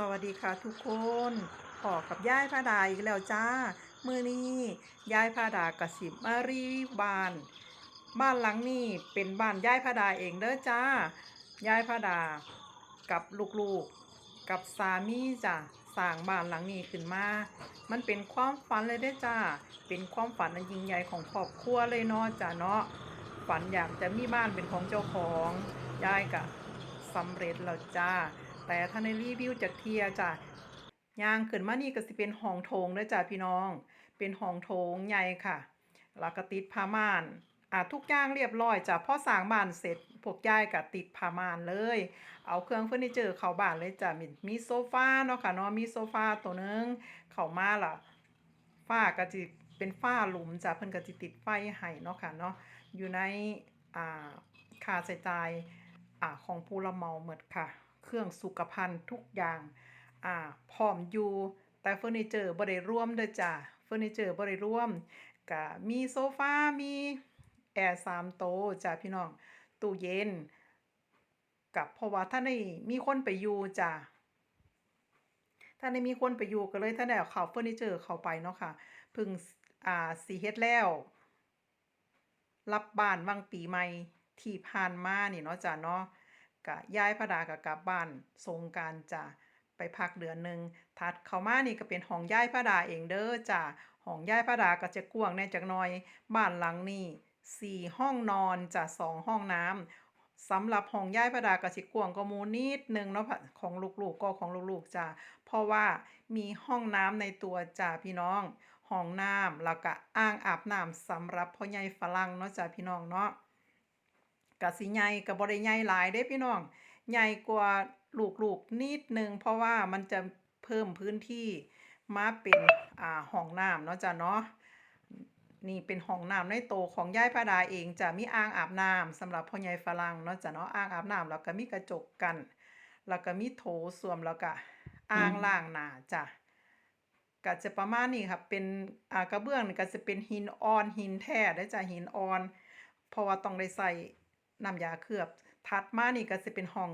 สวัสดีค่ะทุกคนพอกับย่ายพาดาอีกแล้วจ้า มือนี้ย่ายพาดากระสิบมารีบาน บ้านหลังนี้เป็นบ้านย่ายพาดาเองเด้อจ้า ย่ายพาดา กับลูกๆ กับสามีจ้ะสร้างบ้านหลังนี้ขึ้นมา มันเป็นความฝันเลยเด้อจ้า เป็นความฝันอันยิ่งใหญ่ของครอบครัวเลยเนาะจ้าเนาะ ฝันอยากจะมีบ้านเป็นของเจ้าของยายกะสำเร็จแล้วจ้า แต่ถ้าในรีวิวจากเทียจ้ะยางขึ้นมานี่ก็สิเป็นห้องโถงเด้อจ้าพี่น้อง เป็นห้องโถงใหญ่ค่ะแล้วก็ติดผ้าม่านอ่าทุกอย่างเรียบร้อยจ้ะพอสร้างบ้านเสร็จพวกยายก็ติดผ้าม่านเลย เอาเครื่องเฟอร์นิเจอร์เข้าบ้านเลยจ้ะมีมีโซฟาเนาะค่ะเนาะมีโซฟาตัวนึงเข้ามาล่ะฝ้าก็จะเป็นฝ้าหลุมจ้ะเพิ่นก็จะติดไฟให้เนาะค่ะเนาะอยู่ในอ่าค่าใช้จ่ายอ่าของผู้รับเหมาหมดค่ะ เครื่องสุขภัณฑ์ทุกอย่างอ่าพร้อมอยู่ แต่เฟอร์นิเจอร์บ่ได้รวมเด้อจ้ะเฟอร์นิเจอร์บ่ได้รวมก็มีโซฟา มีแอร์สามโต๊ะจ้ะพี่น้องตู้เย็น กับเพราะว่าท่านมีคนไปอยู่จ้ะท่านมีคนไปอยู่ก็เลยท่านได้เข้าเฟอร์นิเจอร์เข้าไปเนาะค่ะพิ่งอ่าสิเฮ็ดแล้ว รับบ้านวังปีใหม่ที่ผ่านมานี่เนาะจ้ะเนาะ กะย้ายพระดากับกลับบ้านสงกานต์จ้ะไปพักเดือนหนึ่งถัดเข้ามานี่ก็เป็นห้องย้ายพระดาเองเด้อจ้ะห้องย้ายพระดาก็จะกว้างแน่จักหน่อย บ้านหลังนี้สี่ห้องนอนจ้ะสองห้องน้ำสำหรับห้องย้ายพระดาก็สิกวางกว่าหมู่นิดนึงเนาะค่ะของลูกๆก็ของลูกๆจ้ะเพราะว่ามีห้องน้ำในตัวจ้ะพี่น้องห้องน้ำแล้วก็อ่างอาบน้ำสำหรับพ่อใหญ่ฝรั่งเนาะจ้ะพี่น้องเนาะ ก็สิใหญ่ก็บ่ได้ใหญ่หลายเด้พี่น้องใหญ่กว่าลูกๆนิดนึงเพราะว่ามันจะเพิ่มพื้นที่มาเป็นอ่าห้องน้ำเนาะจ้ะเนาะนี่เป็นห้องน้ำในโตวของยายพาดาเองจะมีอ่างอาบน้ำสำหรับพ่อใหญ่ฝรั่งเนาะจ้ะเนาะอ่างอาบน้ำแล้วก็มีกระจกกัน แล้วก็มีโถส้วมแล้วก็อ่างล้างหนาจ้ะก็จะประมาณนี้ครับเป็นอ่ากระเบื้องก็จะเป็นหินอ่อนหินแท้ได้จ้ะหินอ่อน เพราะว่าต้องได้ใส่ น้ำยาเคลือบ ถัดมานี่ก็จะเป็นห้อง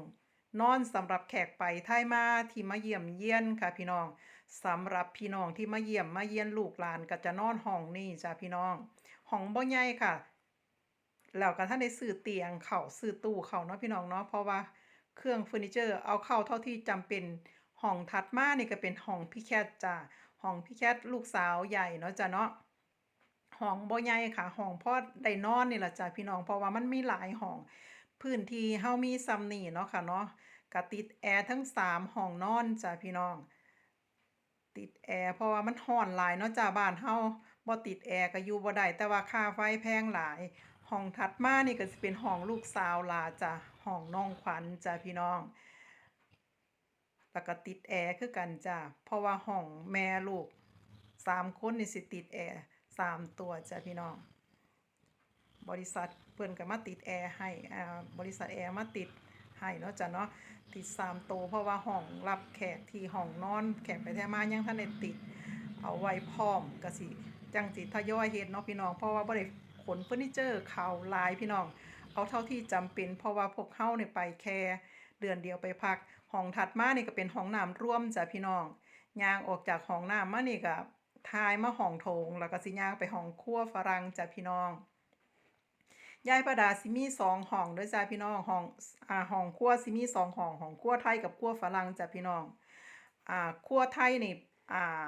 นอนสำหรับแขกไปไทยมาที่มาเยี่ยมเยียนค่ะพี่น้องสำหรับพี่น้องที่มาเยี่ยมมาเยียนลูกหลานก็จะนอนห้องนี่จ้ะพี่น้องห้องบ่ใหญ่ค่ะแล้วก็ท่านได้ซื้อเตียงเข้าซื้อตู้เข้าเนาะพี่น้องเนาะเพราะว่าเครื่องเฟอร์นิเจอร์เอาเข้าเท่าที่จำเป็นห้องถัดมานี่ก็เป็นห้องพี่แคทจ้ะห้องพี่แคทลูกสาวใหญ่เนาะจ้ะเนาะ ห้องบ่ใหญ่ค่ะห้องพอได้นอนนี่ล่ะจ้ะพี่น้องเพราะว่ามันมีหลายห้อง พื้นที่เฮามีส่ำนี้เนาะค่ะเนาะก็ติดแอร์ทั้งสามห้องนอนจ้ะพี่น้อง ติดแอร์เพราะว่ามันร้อนหลายเนาะจ้ะบ้านเฮาบ่ติดแอร์ก็อยู่บ่ได้แต่ว่าค่าไฟแพงหลายห้องถัดมานี่ก็สิเป็นห้องลูกสาวลาจ้ะห้องน้องขวัญจ้ะพี่น้องแล้วก็ติดแอร์คือกันจ้ะเพราะว่าห้องแม่ลูกสามคนนี่สิติดแอร์ สามตัวจ้ะพี่น้อง บริษัทเพิ่อนก็มาติดแอร์ให้อ่าบริษัทแอร์มาติดให้เนาะจ้ะเนาะติดสามตัวเพราะว่าห้องรับแขกที่ห้องนอน แขกไปแท้มายังทันได้ติด เอาไว้พร้อมก็สิจังสิทยอยเฮ็ดเนาะพี่น้องเพราะว่าบ่ได้ขนเฟอร์นิเจอร์เข้าลายพี่น้อง เอาเท่าที่จำเป็น เพราะว่าพวกเฮาเนี่ยไปแค่เดือนเดียวไปพักห้องถัดมานี่ก็เป็นห้องน้ำร่วมจ้ะพี่น้องย่างออกจากห้องน้ำมานี่ก็ ทายมาห้องโถงแล้วก็สิย่างไปห้องครัวฝรั่งจ้ะพี่น้องยายประดาสิมีสองห้องด้วยจ้ะพี่น้องห้องอ่าห้องครัวสิมีสองห้องห้องครัวไทยกับครัวฝรั่งจ้ะพี่น้องอ่าครัวไทยนี่อ่า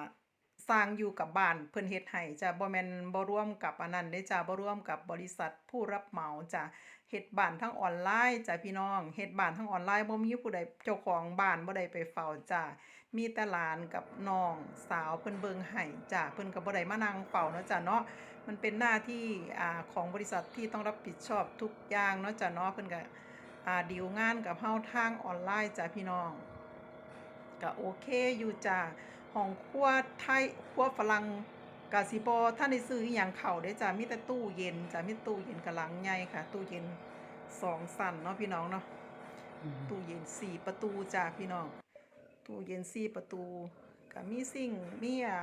สร้างอยู่กับบ้านเพิ่นเฮ็ดให้จ้ะบ่แม่นบ่ร่วมกับอันนั้นเด้จ้ะบ่ร่วมกับบริษัทผู้รับเหมาจ้ะ เฮ็ดบ้านทั้งออนไลน์จ้ะพี่น้องเฮ็ดบ้านทั้งออนไลน์บ่มีผู้ใดเจ้าของบ้านบ่ได้ไปเฝ้าจ้ะมีแต่หลานกับน้องสาวเพิ่นเบิ่งให้จ้ะเพิ่นก็บ่ได้มานั่งเฝ้าเนาะจ้ะเนาะมันเป็นหน้าที่อ่าของบริษัทที่ต้องรับผิดชอบทุกอย่างเนาะจ้ะเนาะเพิ่นก็อ่าดีลงานกับเฮาทางออนไลน์จ้ะพี่น้องก็โอเคอยู่จ้ะห้องครัวไทยครัวฝรั่ง กาสิบอท่านได้ซื้ออหย่างเขาได้อจ้ะมีแต่ตู้เย็นจ้ะมีตู้เย็นกระลังใหญ่ค่ะ ตู้เย็นสองสั่นเนาะพี่น้องเนาะตู้เย็นสี่ประตูจ้ะพี่น้อง ตู้เย็นสี่ประตูก็มีสิ่งมีอ่า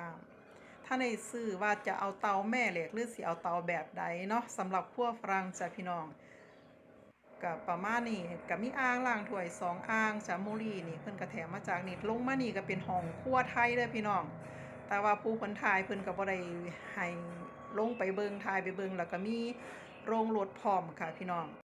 ท่านได้ซื้อว่าจะเอาเตาแม่เหล็กหรือสิเอาเตาแบบใดเนาะสำหรับพวกฝรั่งจ้ะพี่น้องก็ประมาณนี้ก็มีอ่างล้างถ้วยสองอ่างจามูรีนี่เพิ่นก็แถมมาจากนี่ลงมานี่ก็เป็นห้องครัวไทยเด้อพี่น้อง แต่ว่าผู้เพิ่นทายเพิ่นก็บ่ได้ให้ลงไปเบิ่งทายไปเบิ่งแล้วก็มีโรงรถพร้อมค่ะพี่น้อง